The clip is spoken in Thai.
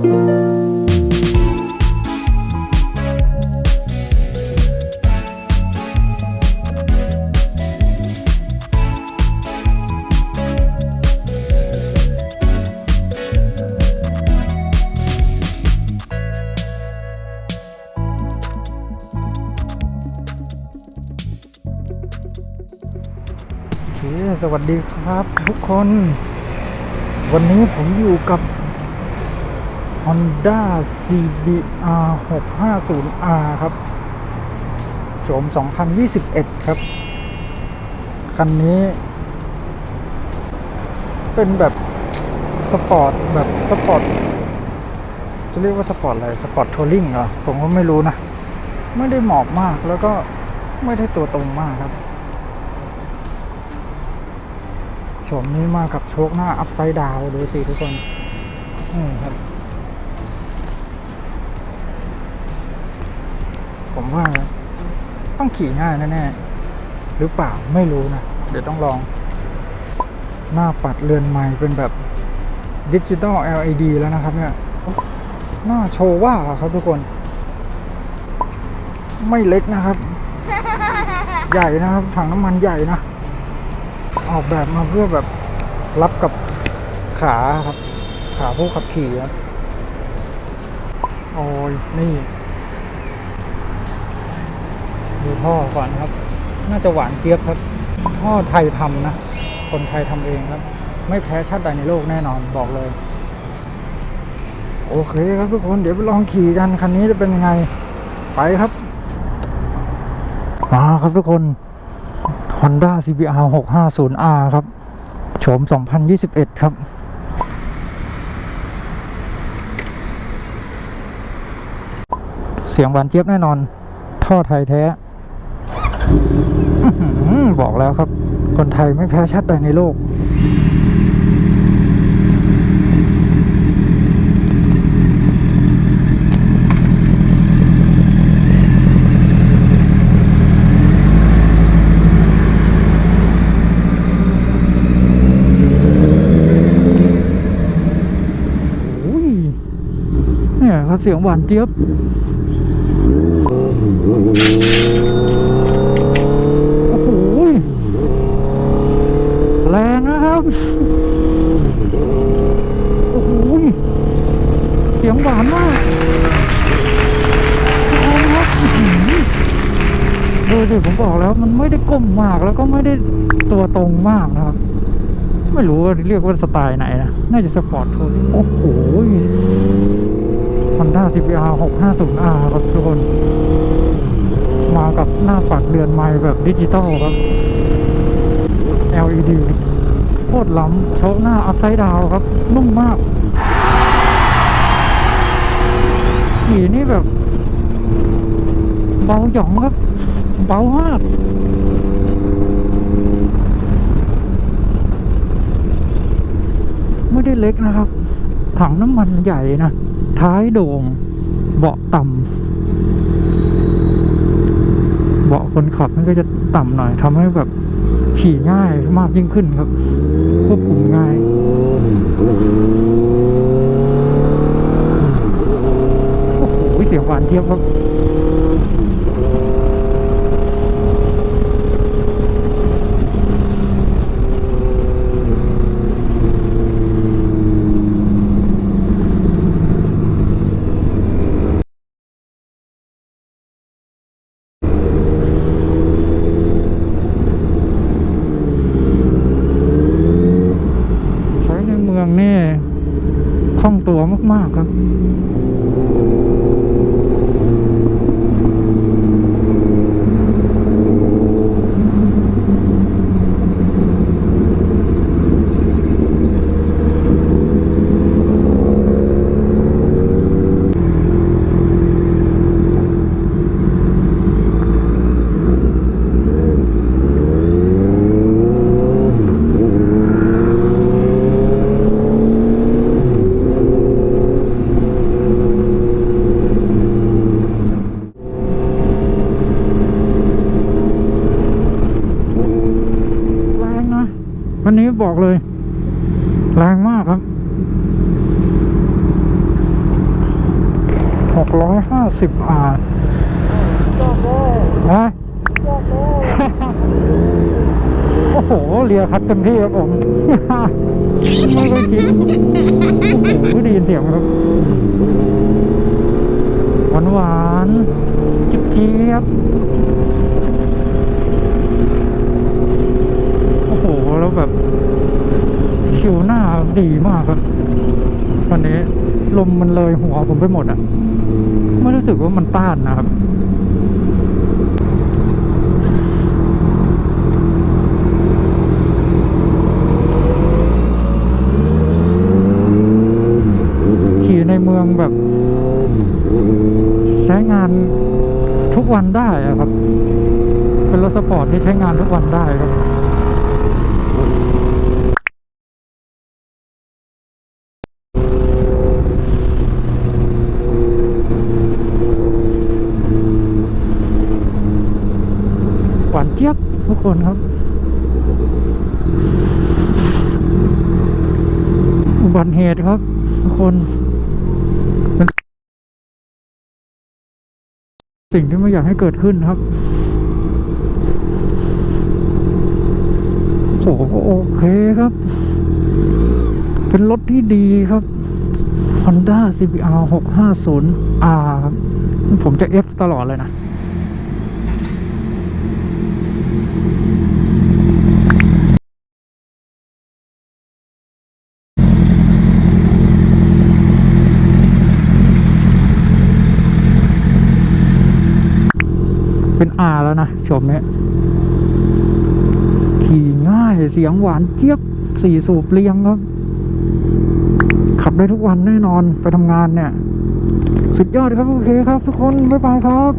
สวัสดีครับทุกคน วันนี้ผมอยู่กับ Honda CBR 650R ครับ โฉม 2021 ครับ คันนี้ เป็นแบบสปอร์ตแบบสปอร์ตจะเรียกว่าสปอร์ตอะไร สปอร์ตทัวริงเหรอ ผมก็ไม่รู้นะ ไม่ได้หมอบมากแล้วก็ไม่ได้ตัวตรงมากครับ โฉมนี้มากับโชคหน้าอัพไซด์ดาวดูสิทุกคนนี่ครับ ผมว่าต้องขี่ง่ายแน่ๆหรือเปล่าไม่รู้นะ เดี๋ยวต้องลอง หน้าปัดเรือนใหม่เป็นแบบดิจิตอล LED แล้วนะครับเนี่ยหน้าโชว์ว่าครับทุกคน ไม่เล็กนะครับ ใหญ่นะครับถังน้ำมันใหญ่นะ ออกแบบมาเพื่อแบบรับกับขาครับ ขาผู้ขับขี่ครับ โอ้ยนี่ ดูท่อก่อนครับ น่าจะหวานเจี๊ยบครับ ท่อไทยทำนะ คนไทยทำเองครับ ไม่แพ้ชาติใดในโลกแน่นอนบอกเลย โอเคครับทุกคนเดี๋ยวไปลองขี่กันคันนี้จะเป็นยังไงไปครับมาครับทุกคน Honda CBR 650R ครับโฉม 2021 ครับเสียงหวานเจี๊ยบแน่นอน ท่อไทยแท้ บอกแล้วครับ คนไทยไม่แพ้ชาติใดในโลกโอ้ยเนี่ยครับเสียงหวานเจี๊ยบ โอ้โหแรงนะครับ โอ้โหเสียงหวานมากดูสิผมบอกแล้วมันไม่ได้ก้มมากแล้วก็ไม่ได้ตัวตรงมากนะครับ ไม่รู้ว่าเรียกว่าสไตล์ไหนนะ น่าจะสปอร์ตทัวริงโอ้โห Honda CBR 650R ครับทุกคน มากับหน้าปัดเรือนไม้แบบดิจิตอลครับ LED โคตรล้ำโชคหน้าอัพไซด์ดาวครับ นุ่มมาก ขี่นี่แบบ เบาหยองครับ เบามากไม่ได้เล็กนะครับ ถังน้ำมันใหญ่นะ ท้ายโด่ง เบาะต่ำ เบาะคนขับมันก็จะต่ำหน่อยทำให้แบบขี่ง่ายมากยิ่งขึ้นครับ ควบคุมง่ายโอ้โหเสียงหวานเทียบครับ ใช้ในเมืองนี่คล่อง ตัวมากๆครับ แรงนะ วันนี้บอกเลย แรงมากครับหกร้อยห้าสิบอาฮะโอ้โห เรียคัดเต็มที่ครับผมไม่เคยคิดโอ้โหได้ยินเสียงครับ หวานหวานจิ๊บจี๊บ โอ้โห แล้วแบบชิวหน้าดีมากครับวันนี้ลมมันเลยหัวผมไปหมดอะไม่รู้สึกว่ามันต้านนะครับขี่ในเมืองแบบ ใช้งานทุกวันได้อะครับ เป็นรถสปอร์ตที่ใช้งานทุกวันได้ครับ หวานเจี๊ยบทุก คนครับ อุบัติเหตุครับ ทุกคนเป็นสิ่งที่ไม่อยากให้เกิดขึ้นครับโอ้โหโอเคครับ เป็นรถที่ดีครับ Honda CBR 650R ครับ ผมจะ F ตลอดเลยนะ เป็น R แล้วนะชมเนี่ยขี่ง่ายเสียงหวานเจี๊ยบสี่สูบเรียงครับ ขับได้ทุกวันแน่นอนไปทำงานเนี่ย สุดยอดครับ โอเคครับทุกคน บ๊ายบายครับ